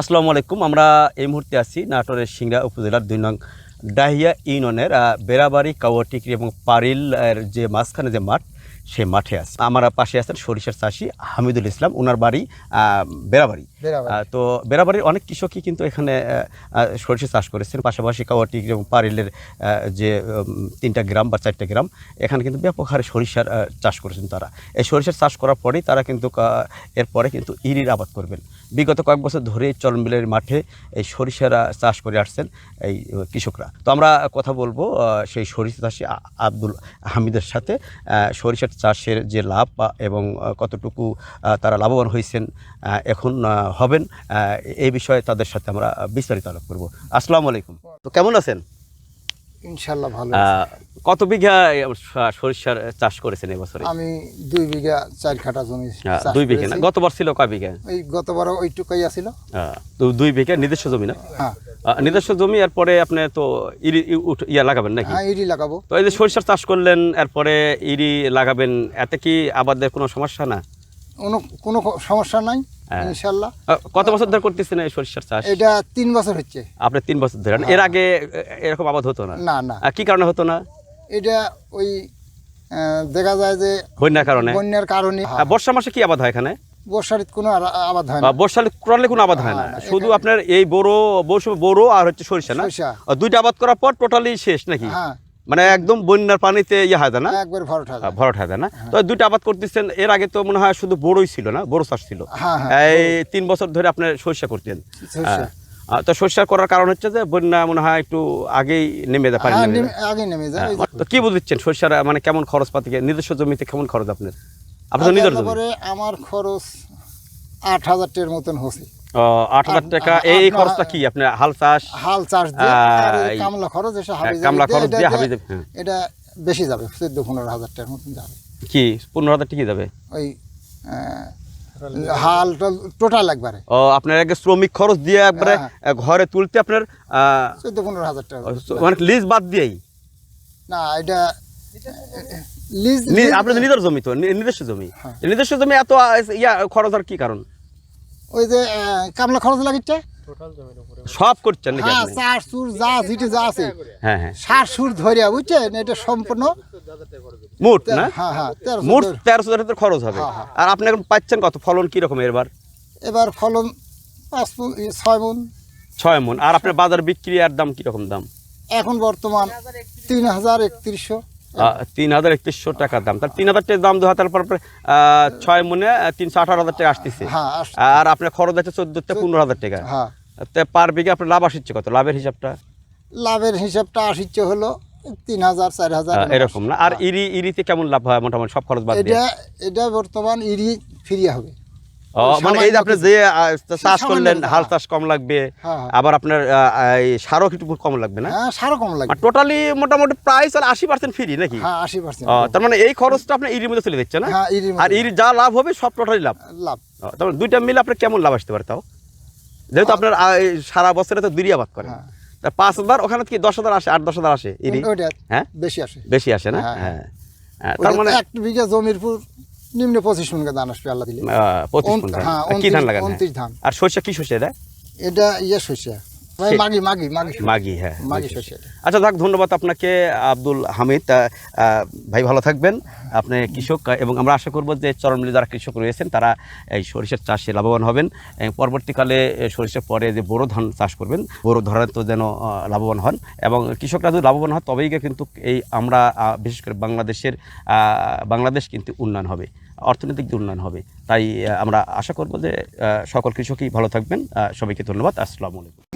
আসসালামু আলাইকুম আমরা এই মুহূর্তে আছি নাটোরের সিংড়া উপজেলার দুই নং ডাহিয়া ইউনিয়নের বেড়াবাড়ি কাওয়াটিকরি এবং পারিল এর যে মাঝখানে যে মাঠ সেই মাঠে আছে। আমার পাশে আছেন সরিষার চাষি হামিদুল ইসলাম ওনার বাড়ি বেড়াবাড়ি। তো বেড়াবাড়ির অনেক কৃষকই কিন্তু এখানে সরিষা চাষ করেছেন। পাশাপাশি কাওয়াটিকরি এবং পারিলের যে তিনটা গ্রাম বা চারটা গ্রাম এখানে কিন্তু ব্যাপক হারে সরিষার চাষ করেছেন তারা। এই সরিষার চাষ করার পরেই তারা কিন্তু এরপরে কিন্তু ইরির আবাদ করবেন। বিগত কয়েক বছর ধরে চলমিলের মাঠে এই সরিষার চাষ করে আসছেন এই কৃষকরা। তো আমরা কথা বলব সেই সরিষা চাষি আব্দুল হামিদের সাথে। সরিষার চাষের যে লাভ এবং কতটুকু তারা লাভবান হয়েছেন এখন হবেন এই বিষয়ে তাদের সাথে আমরা বিস্তারিত আলোপ করব। আসসালামু আলাইকুম। তো কেমন আছেন? ইনশাল্লাহ ভালো কত বিঘা সরিষার চাষ করেছেন এবছরে? আমি দুই বিঘা চার কাঠা জমি দুই বিঘা না? গতবার ছিল কয় বিঘা? ওই গতবার ওইটুকাই আছিল। তো দুই বিঘা নিজস্ব জমি না? হ্যাঁ। নিজস্ব জমি এরপরে আপনি তো ইরি ইয়া লাগাবেন নাকি? হ্যাঁ ইরি লাগাবো। তো এই যে সরিষার চাষ করলেন এরপরে ইরি লাগাবেন এতে কি আবাদের কোনো সমস্যা না? কোনো কোনো সমস্যা নাই হ্যাঁ। ইনশাল্লাহ। কত বছর ধরে করতেছেন এই সরিষার চাষ? এটা তিন বছর হচ্ছে। আপনি তিন বছর ধরে। এর আগে এরকম আবাদ হতো না? না না। কি কারণে হতো না? এটা ওই দেখা যায় যে বন্যার কারণে। বন্যার কারণে। বর্ষা মাসে কি আবাদ হয় এখানে? বর্ষার কোনো আবাদ হয় না। আহ, বর্ষালে ক্রলে কোনো আবাদ হয় না। শুধু আপনার এই বড় মৌসুমে বড় আর হচ্ছে সরিষা না? দুইটা আবাদ করার পর টোটালি শেষ নাকি? হ্যাঁ। মানে একদম বন্যার পানিতে ইয়ে হয় না? একবার ভরটা আহ, ভরাট হয় না? তো দুইটা আবাদ করতেছেন এর আগে তো মনে হয় শুধু বড়ই ছিল না বড় চাষ ছিল। হ্যাঁ হ্যাঁ এই তিন বছর ধরে আপনি সরিষা করতেন। তো সরিষা করার কারণ হচ্ছে যে বন্যা মনে হয় একটু আগেই নেমে যায় পানি হ্যাঁ। আগে নেমে যায়। হ্যাঁ, তো কি বুঝছেন সরিষার মানে কেমন খরচ পাতি নিজস্ব জমিতে কেমন খরচ আপনার? আপনার নিজের জমি? আমার খরচ আট হাজার টাকার মতন হচ্ছে। আট হাজার টাকা। এই এই খরচটা কি? আপনার হাল চাষ? হাল চাষ দিয়ে আহ, আর এই এই- কামলা খরচ এসে হ্যাঁ, কামলা খরচ দিয়ে দিয়ে হাবি দিয়ে- জাবি, হ্যাঁ। এটা বেশি যাবে চোদ্দ পনেরো হাজার টাকার মতন যাবে। কি? পনেরো হাজার টাকা যাবে? ওই হাল টোটাল একবারে। ও আপনার আগে শ্রমিক খরচ দিয়ে একবারে হ্যাঁ। ঘরে তুলতে আপনার চোদ্দ পনেরো হাজার টাকা মানে লিজ বাদ দিয়েই? না এটা লিজ আপনার নিজের জমি তো নিজস্ব জমি। হ্যাঁ। নিজস্ব জমি এত ইয়া খরচ আর কি কারণ? ওই যে কামলা খরচ লাগিচ্ছে? সব করছেন নাকি হ্যাঁ চার সুর যা যেটি যা আছে। হ্যাঁ হ্যাঁ। সার সুর ধরিয়া বুঝছেন? এটা সম্পূর্ণ মোট না? হ্যাঁ হ্যাঁ মোট তেরোশো হাজার খরচ হবে। হ্যাঁ, হ্যাঁ। আর আপনি এখন পাচ্ছেন কত? ফলন কি রকম এবার? এবার ফলন পাঁচ ই, ছয় মন। ছয় মন। আর আপনার বাজার বিক্রি আর দাম কি রকম দাম? এখন বর্তমান তিন হাজার একত্রিশশো। তিন হাজার একত্রিশশো টাকার দাম। তার তিন হাজার টাকা দাম তারপর আপনার, আহ, ছয় মনে তিনশো আঠারো হাজার টাকা আসতেছে। হ্যাঁ আর আপনার খরচ আছে চোদ্দ থেকে পনেরো হাজার টাকা। হ্যাঁ। তা পার বিঘে আপনার লাভ আসছে কত? লাভের হিসাবটা? লাভের হিসাবটা আসিচ্ছে হলো তিন হাজার চার হাজার এরকম। না? আর ইরি ইরিতে কেমন লাভ হয় মোটামুটি? সব খরচ বাদ এটা এটা বর্তমান ইরি ফিরিয়ে হবে। মানে এই আপনি যে চাষ করলেন হাল হ্যাঁ। চাষ কম লাগবে হ্যাঁ, হ্যাঁ। আবার আপনার সারও একটু কম লাগবে না? সারও কম লাগবে। টোটালি মোটামুটি প্রায় চলে আশি পার্সেন্ট ফ্রি নাকি? আশি পার্সেন্ট তার মানে এই খরচটা আপনি ইরির মধ্যে চলে দিচ্ছে না? আর ইরি যা লাভ হবে সব টোটালি লাভ। লাভ। ও, তার মানে দুইটা মিলে আপনার কেমন লাভ আসতে পারে তাও? যেহেতু আপনার সারা বছরে তো দুই আবাদ করেন। পাঁচ হাজার ওখানে কি দশ হাজার আসে আট দশ হাজার আসে ইরি? হ্যাঁ? বেশি আসে। বেশি আসে না? হ্যাঁ, তার মানে এক বিঘা জমির নিম্ন পঁচিশ মন ধান আসবে আল্লাহ দিলে পঁচিশ ধান। হ্যাঁ, আর কি ধান। আর সরষে কি সর্ষে এটা এটা ইয়ে শস্য ভাই সে- মাগি মাগি মাগি মাগি হ্যাঁ মাগি মাগি। শস্য আচ্ছা যাক ধন্যবাদ আপনাকে আব্দুল হামিদ। ভাই ভালো থাকবেন। আপনি কৃষক এবং আমরা আশা করব যে চরমলি যারা কৃষক রয়েছেন তারা এই সরিষার চাষে লাভবান হবেন। এবং পরবর্তীকালে সরিষার পরে যে বোরো ধান চাষ করবেন বোরো ধানের তো যেন লাভবান হন। এবং কৃষকরা যদি লাভবান হয় তবেই কিন্তু এই আমরা বিশেষ করে বাংলাদেশের বাংলাদেশ কিন্তু উন্নয়ন হবে অর্থনৈতিক যে উন্নয়ন হবে। তাই আমরা আশা করব যে সকল কৃষকই ভালো থাকবেন। সবাইকে ধন্যবাদ। আসসালামু আলাইকুম।